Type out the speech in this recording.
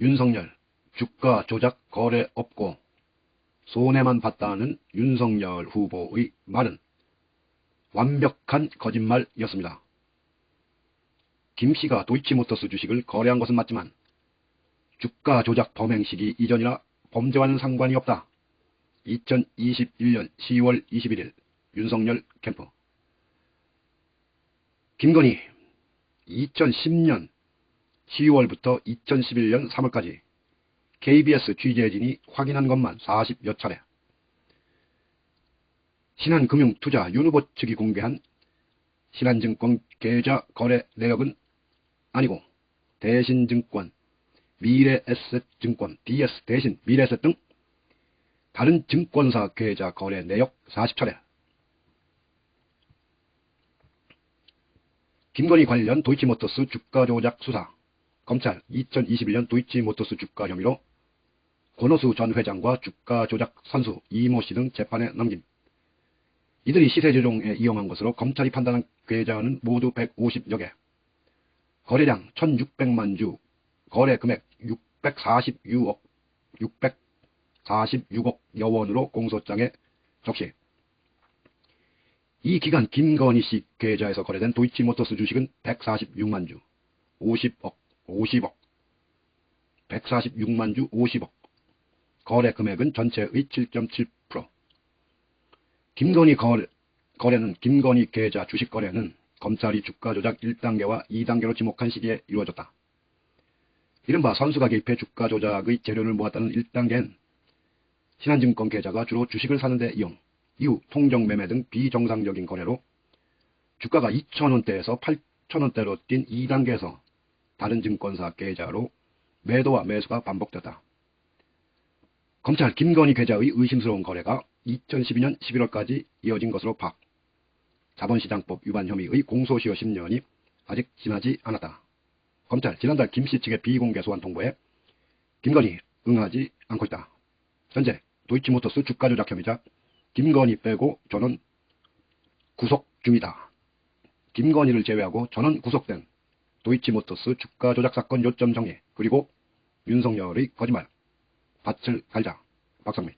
윤석열 주가 조작 거래 없고 손해만 봤다는 윤석열 후보의 말은 완벽한 거짓말이었습니다. 김 씨가 도이치모터스 주식을 거래한 것은 맞지만 주가 조작 범행 시기 이전이라 범죄와는 상관이 없다. 2021년 10월 21일 윤석열 캠프 김건희 2010년 10월부터 2011년 3월까지 KBS 취재진이 확인한 것만 40여 차례. 신한금융투자 윤후보 측이 공개한 신한증권 계좌 거래 내역은 아니고 대신증권, 미래에셋증권, DS 대신 미래에셋 등 다른 증권사 계좌 거래 내역 40차례. 김건희 관련 도이치모터스 주가 조작 수사 검찰 2021년 도이치모터스 주가 혐의로 권오수 전 회장과 주가 조작 선수 이모 씨 등 재판에 넘김. 이들이 시세 조종에 이용한 것으로 검찰이 판단한 계좌는 모두 150여 개. 거래량 1600만 주, 거래 금액 646억, 646억 여원으로 공소장에 적시. 이 기간 김건희 씨 계좌에서 거래된 도이치모터스 주식은 146만 주, 50억, 50억, 146만 주 50억. 거래 금액은 전체의 7.7%. 김건희 거래, 거래는 김건희 계좌 주식 거래는 검찰이 주가 조작 1단계와 2단계로 지목한 시기에 이루어졌다. 이른바 선수가 개입해 주가 조작의 재료를 모았다는 1단계는 신한증권 계좌가 주로 주식을 사는 데 이용, 이후 통정 매매 등 비정상적인 거래로 주가가 2천원대에서 8천원대로 뛴 2단계에서 다른 증권사 계좌로 매도와 매수가 반복됐다. 검찰 김건희 계좌의 의심스러운 거래가 2012년 11월까지 이어진 것으로 파악. 자본시장법 위반 혐의의 공소시효 10년이 아직 지나지 않았다. 검찰 지난달 김씨 측의 비공개 소환 통보에 김건희 응하지 않고 있다. 현재 도이치모터스 주가 조작 혐의자 김건희 빼고 전원 구속 중이다. 김건희를 제외하고 전원 구속된 도이치모터스 주가 조작 사건 요점 정리 그리고 윤석열의 거짓말. 밭을 갈자. 박성민